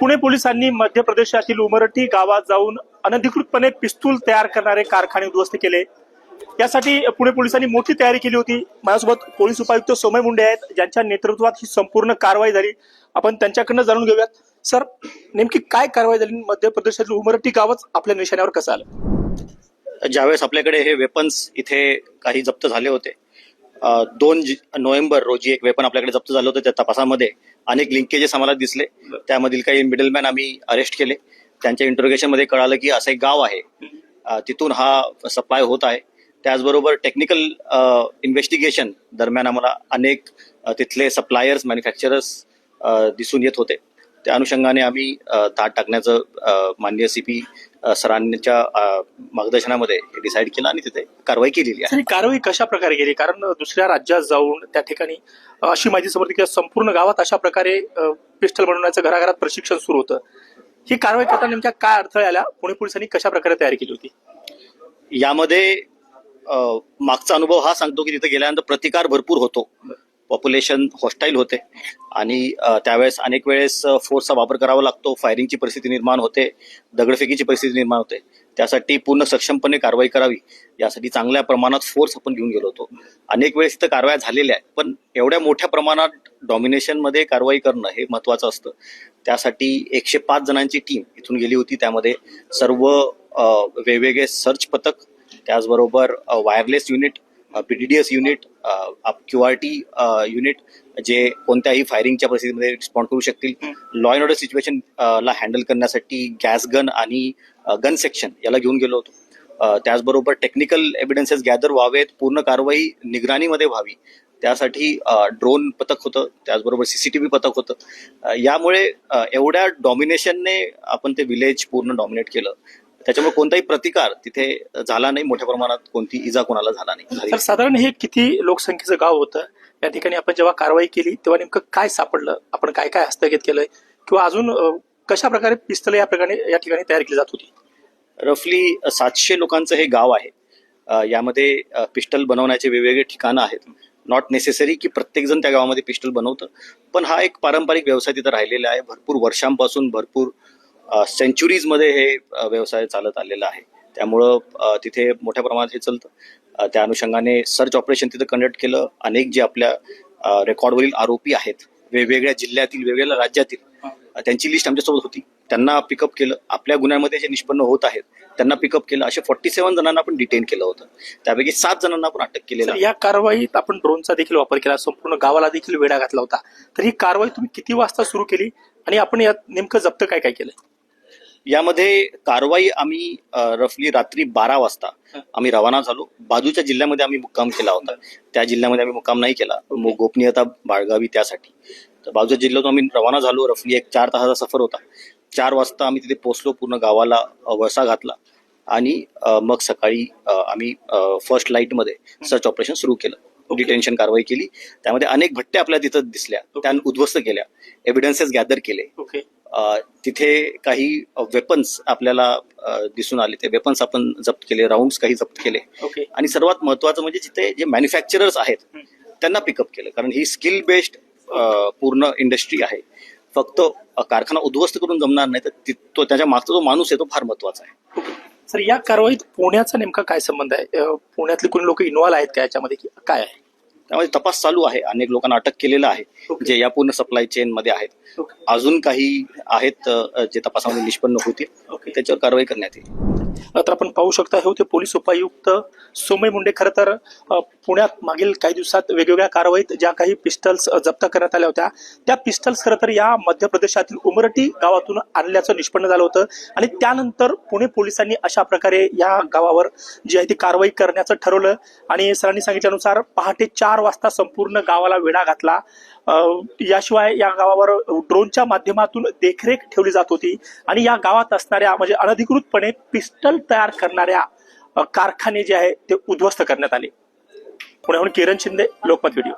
पुणे पोलिसांनी मध्य प्रदेशातील उमरठी गावात जाऊन अनधिकृतपणे पिस्तूल तयार करणारे कारखाने उद्ध्वस्त केले. यासाठी पुणे पोलिसांनी मोठी तयारी केली होती. माझ्यासोबत पोलीस उपायुक्त सोमय मुंडे आहेत ज्यांच्या नेतृत्वात ही संपूर्ण कारवाई झाली. आपण त्यांच्याकडनं जाणून घेऊयात. सर नेमकी काय कारवाई झाली? मध्य प्रदेशातील उमरठी गावच आपल्या निशाण्यावर कसं आलं? ज्यावेळेस आपल्याकडे हे वेपन्स इथे काही जप्त झाले होते दोन नोव्हेंबर रोजी एक वेपन आपल्याकडे जप्त झालं होतं त्या तपासामध्ये. अनेक लिंकेजेस आम्हाला दिसले. त्यामधील काही मिडलमॅन आम्ही अरेस्ट केले. त्यांच्या इंटरोगेशनमध्ये कळालं की असं एक गाव आहे. तिथून हा सप्लाय होत आहे. त्याचबरोबर टेक्निकल इन्व्हेस्टिगेशन दरम्यान आम्हाला अनेक तिथले सप्लायर्स मॅन्युफॅक्चरर्स दिसून येत होते. त्या अनुषंगाने आम्ही धाड टाकण्याचं अ, माननीय सीपी सरांच्या मार्गदर्शनामध्ये डिसाईड केलं आणि तिथे कारवाई केलेली आहे. कारवाई कशा प्रकारे केली? कारण दुसऱ्या राज्यात जाऊन त्या ठिकाणी अशी माहिती समोर की संपूर्ण गावात अशा प्रकारे पिस्टल बनवण्याचं घराघरात प्रशिक्षण सुरू होतं. ही कारवाई करताना नेमक्या काय अडथळे आल्या पुणे पोलिसांनी कशा प्रकारे तयारी केली होती? यामध्ये मागचा अनुभव हा सांगतो की तिथे गेल्यानंतर प्रतिकार भरपूर होतो. पॉप्युलेशन हॉस्टाईल होते. आणि त्यावेळेस अनेक वेळेस फोर्सचा वापर करावा लागतो. फायरिंगची परिस्थिती निर्माण होते. दगडफेकीची परिस्थिती निर्माण होते. त्यासाठी पूर्ण सक्षमपणे कारवाई करावी. यासाठी चांगल्या प्रमाणात फोर्स आपण घेऊन गेलो होतो. अनेक वेळेस तर कारवाया झालेल्या आहेत. पण एवढ्या मोठ्या प्रमाणात डॉमिनेशनमध्ये कारवाई करणं हे महत्वाचं असतं. त्यासाठी एकशे पाच जणांची टीम इथून गेली होती. त्यामध्ये सर्व वेगवेगळे सर्च पथक त्याचबरोबर wireless unit PDDS unit Q R T unit जे कोणत्याही फायरिंगच्या परिस्थितीमध्ये रिस्पॉन्ड करू शकतील. लॉ अँड ऑर्डर सिच्युएशन ला हँडल करण्यासाठी गॅस गन आणि गन सेक्शन याला घेऊन गेलो होतो. त्याचबरोबर टेक्निकल एव्हिडन्सेस गॅदर व्हावेत पूर्ण कारवाई निगराणीमध्ये व्हावी. त्यासाठी ड्रोन पथक होतं त्याचबरोबर सीसीटीव्ही पथक होतं. यामुळे एवढ्या डॉमिनेशनने आपण ते विलेज पूर्ण डॉमिनेट केलं. त्याच्यामुळे कोणताही प्रतिकार तिथे झाला नाही. मोठ्या प्रमाणात कोणती इजा कोणाला झाला नाही. साधारण हे किती लोकसंख्येचं गाव होतं? या ठिकाणी आपण जेव्हा कारवाई केली तेव्हा नेमकं काय सापडलं? आपण काय काय हस्तगत केलंय? किंवा अजून कशा प्रकारे पिस्तल या प्रकारे या ठिकाणी तयार केली जात होती? रफली सातशे लोकांचं हे गाव आहे. यामध्ये पिस्टल बनवण्याचे वेगवेगळे ठिकाणं आहेत. नॉट नेसेसरी की प्रत्येक जण त्या गावामध्ये पिस्टल बनवतं. पण हा एक पारंपरिक व्यवसाय तिथं राहिलेला आहे. भरपूर वर्षांपासून भरपूर सेंचुरीजमध्ये हे व्यवसाय चालत आलेला आहे. त्यामुळं तिथे मोठ्या प्रमाणात हे चालतं. त्या अनुषंगाने सर्च ऑपरेशन तिथं कंडक्ट केलं. अनेक जे आपल्या रेकॉर्डवरील आरोपी आहेत वेगवेगळ्या जिल्ह्यातील वेगवेगळ्या राज्यातील त्यांची लिस्ट आमच्यासोबत होती. त्यांना पिकअप केलं. आपल्या गुन्ह्यामध्ये जे निष्पन्न होत आहेत त्यांना पिकअप केलं. असे फोर्टी सेव्हन जणांना आपण डिटेन केलं होतं. त्यापैकी सात जणांना आपण अटक केलेलं या कारवाईत आपण ड्रोनचा देखील वापर केला. संपूर्ण गावाला देखील वेढा घातला होता. तर ही कारवाई तुम्ही किती वाजता सुरू केली? आणि आपण यात नेमकं जप्त काय काय केलं यामध्ये कारवाई आम्ही रफली रात्री बारा वाजता आम्ही रवाना झालो. बाजूच्या जिल्ह्यामध्ये आम्ही मुक्काम केला होता. त्या जिल्ह्यामध्ये आम्ही मुक्काम नाही केला. मग गोपनीयता बाळगावी त्यासाठी. तर बाजूच्या जिल्ह्यातून आम्ही रवाना झालो. रफली एक चार तासाचा सफर होता. चार वाजता आम्ही तिथे पोहोचलो पूर्ण गावाला वळसा घातला. आणि मग सकाळी आम्ही फर्स्ट लाईटमध्ये सर्च ऑपरेशन सुरू केलं. डिटेन्शन कारवाई केली. त्यामध्ये अनेक भट्ट्या आपल्या तिथं दिसल्या. त्या उद्ध्वस्त केल्या. एव्हिडन्सेस गॅदर केले. तिथे काही वेपन्स आपल्याला दिसून आले. ते वेपन्स आपण जप्त केले राऊंड्स काही जप्त केले. ओके आणि सर्वात महत्वाचं म्हणजे जिथे जे मॅन्युफॅक्चरर्स आहेत त्यांना पिकअप केलं. कारण ही स्किल बेस्ड पूर्ण इंडस्ट्री आहे. फक्त कारखाना उद्ध्वस्त करून जमणार नाही तर ति- त्याच्या मागचा जो माणूस आहे तो फार महत्त्वाचा आहे. सर या कारवाईत पुण्याचा नेमका काय संबंध आहे? पुण्यातले कोणी लोक इन्व्हॉल्व आहेत का याच्यामध्ये? काय आहे? त्यामध्ये तपास चालू आहे अनेक लोकांना अटक केलेलं आहे. जे या पूर्ण सप्लाय चेन मध्ये आहेत. अजून काही आहेत जे तपासामध्ये निष्पन्न होतील. त्याच्यावर कारवाई करण्यात येईल तर आपण पाहू शकता हे होते पोलीस उपायुक्त सोमय मुंडे. खरं तर पुण्यात मागील काही दिवसात वेगवेगळ्या कारवाईत ज्या काही पिस्टल्स जप्त करण्यात आल्या होत्या त्या पिस्टल्स खरं तर या मध्य प्रदेशातील उमरटी गावातून आणल्याचं निष्पन्न झालं होतं. आणि त्यानंतर पुणे पोलिसांनी अशा प्रकारे या गावावर जी आहे ती कारवाई करण्याचं ठरवलं. आणि सरांनी सांगितल्यानुसार पहाटे चार वाजता संपूर्ण गावाला वेढा घातला. याशिवाय या गावावर ड्रोनच्या माध्यमातून देखरेख ठेवली जात होती. आणि या गावात असणाऱ्या म्हणजे अनधिकृतपणे पिस्टल तयार करणाऱ्या कारखाने जे आहे ते उद्ध्वस्त करण्यात आले. पुण्याहून किरण शिंदे लोकमत व्हिडिओ.